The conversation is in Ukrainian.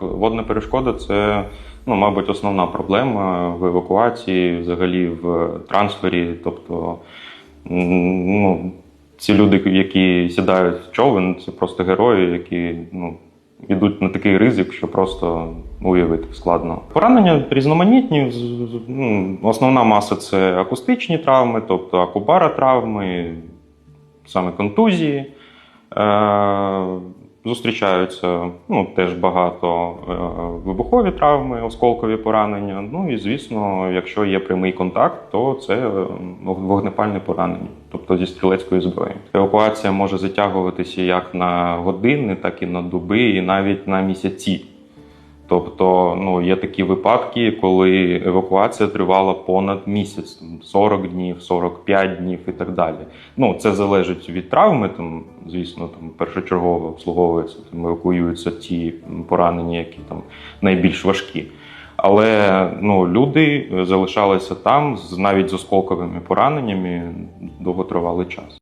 Водна перешкода це, ну, мабуть, основна проблема в евакуації, взагалі в трансфері. Тобто, ну, ці люди, які сідають в човен, це просто герої, які ну, йдуть на такий ризик, що просто уявити складно. Поранення різноманітні. Ну, основна маса це акустичні травми, тобто акубара травми, саме контузії. Зустрічаються ну, теж багато е, вибухові травми, осколкові поранення. Ну і звісно, якщо є прямий контакт, то це е, вогнепальне поранення, тобто зі стрілецької зброї. Евакуація може затягуватися як на години, так і на доби, і навіть на місяці. Тобто, ну є такі випадки, коли евакуація тривала понад місяць, 40 днів, 45 днів і так далі. Ну це залежить від травми. Там, звісно, там першочергово обслуговуються, там евакуюються ті поранені, які там найбільш важкі. Але ну, люди залишалися там з навіть з осколковими пораненнями довготривалий час.